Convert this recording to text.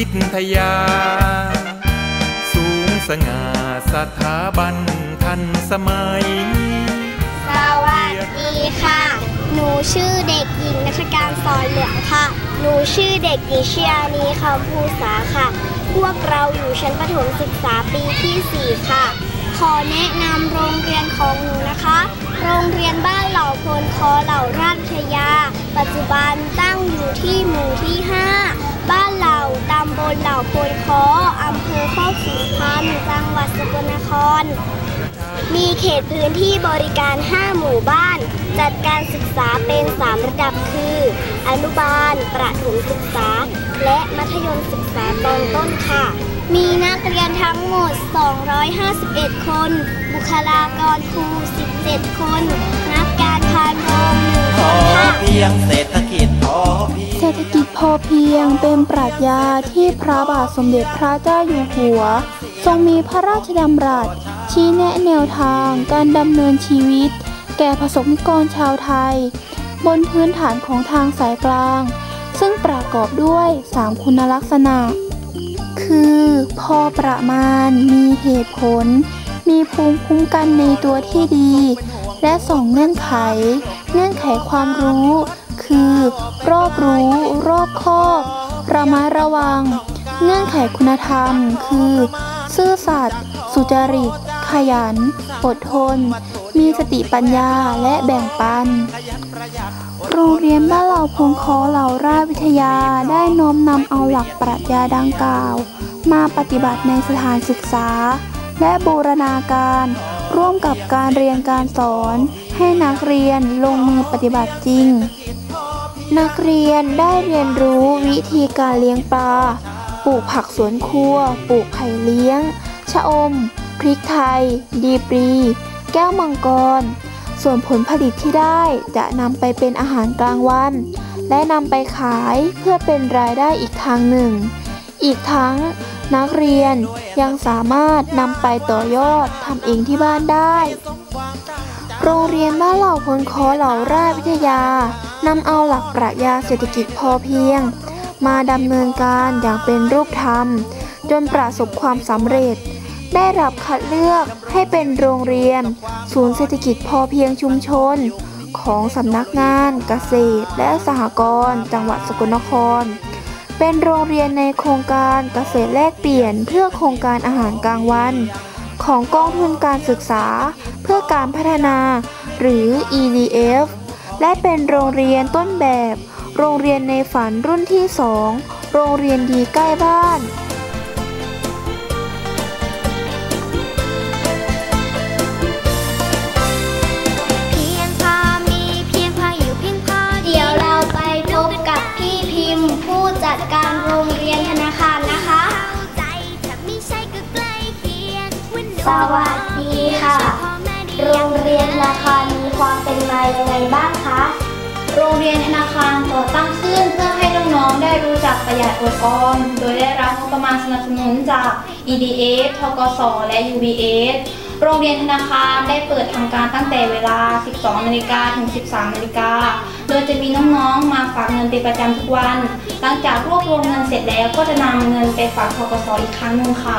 วิทยา สูงสง่าสถาบันทันสมัย สวัสดีค่ะ หนูชื่อเด็กหญิงนัชการสอนเหลืองค่ะ หนูชื่อเด็กหญิงเชียนีคำภูษาค่ะ พวกเราอยู่ชั้นประถมศึกษาปีที่ 4 ค่ะ ขอแนะนำโรงเรียนของหนูนะคะ โรงเรียนบ้านเหล่าพลคอเหล่าราชยา ปัจจุบันตั้งอยู่ที่หมู่ที่ 5 ตำบลเหล่าพลคออำเภอโคกสีพันจังหวัดสกลนคร มีเขตพื้นที่บริการ 5 หมู่บ้าน จัดการศึกษาเป็น 3 ระดับคือ อนุบาล ประถมศึกษา และมัธยมศึกษาตอนต้นค่ะ มีนักเรียนทั้งหมด 251 คน บุคลากรครู 17 คน นักการพานโรงหนึ่งคนค่ะเพียงเศรษฐกิจ ศรษฐกิจพอเพียงเป็นปรัชญาที่พระบาทสมเด็จพระเจ้าอยู่หัว ทรงมีพระราชดำรัส ชี้แนะแนวทางการดำเนินชีวิต แก่ประสบนิกรชาวไทย บนพื้นฐานของทางสายกลาง ซึ่งประกอบด้วย 3 คุณลักษณะ คือ พอประมาณ มีเหตุผล มีภูมิคุ้มกันในตัวที่ดี และสองเงื่อนไข เงื่อนไขความรู้ คือ รอบรู้ รอบคอบระมัดระวัง เงื่อนไขคุณธรรม คือ ซื่อสัตย์สุจริต ขยัน อดทน มีสติปัญญาและแบ่งปัน โรงเรียนบ้านเหล่าพงคอเหล่าราชวิทยาได้น้อมนำเอาหลักปรัชญาดังกล่าว มาปฏิบัติในสถานศึกษา และบูรณาการ ร่วมกับการเรียนการสอน ให้นักเรียนลงมือปฏิบัติจริง นักเรียนได้เรียนรู้วิธีการเลี้ยงปลา ปลูกผักสวนครัว ปลูกไผ่เลี้ยง ชะอม พริกไทย ดีปรี แก้วมังกร ส่วนผลผลิตที่ได้จะนำไปเป็นอาหารกลางวัน และนำไปขายเพื่อเป็นรายได้อีกทางหนึ่ง อีกทั้งนักเรียนยังสามารถนำไปต่อยอดทำเองที่บ้านได้ โรงเรียนบ้านเหล่าพลคอเหล่าราชวิทยา นำเอาหลักปรัชญาเศรษฐกิจพอเพียง มาดำเนินการอย่างเป็นรูปธรรม จนประสบความสำเร็จ ได้รับคัดเลือกให้เป็นโรงเรียน ศูนย์เศรษฐกิจพอเพียงชุมชน ของสำนักงานเกษตรและสหกรณ์จังหวัดสกลนคร เป็นโรงเรียนในโครงการเกษตรแลกเปลี่ยนเพื่อโครงการอาหารกลางวัน ของกองทุนการศึกษา เพื่อการพัฒนา หรือ EDF และเป็นโรงเรียนต้นแบบ โรงเรียนในฝันรุ่นที่2โรงเรียนดีใกล้บ้าน ยังไงบ้างคะ โรงเรียนธนาคารก่อตั้งขึ้นเพื่อให้น้องๆได้รู้จักประหยัดอดออม โดยได้รับงบประมาณสนับสนุนจาก EDF ทกส และ UBS โรงเรียนธนาคารได้เปิดทำการตั้งแต่เวลา 12 นาฬิกาถึง 13 นาฬิกา โดยจะมีน้องๆ มาฝากเงินเป็นประจำทุกวัน หลังจากรวบรวมเงินเสร็จแล้วก็จะนำเงินไปฝากทกสอีกครั้งหนึ่งค่ะ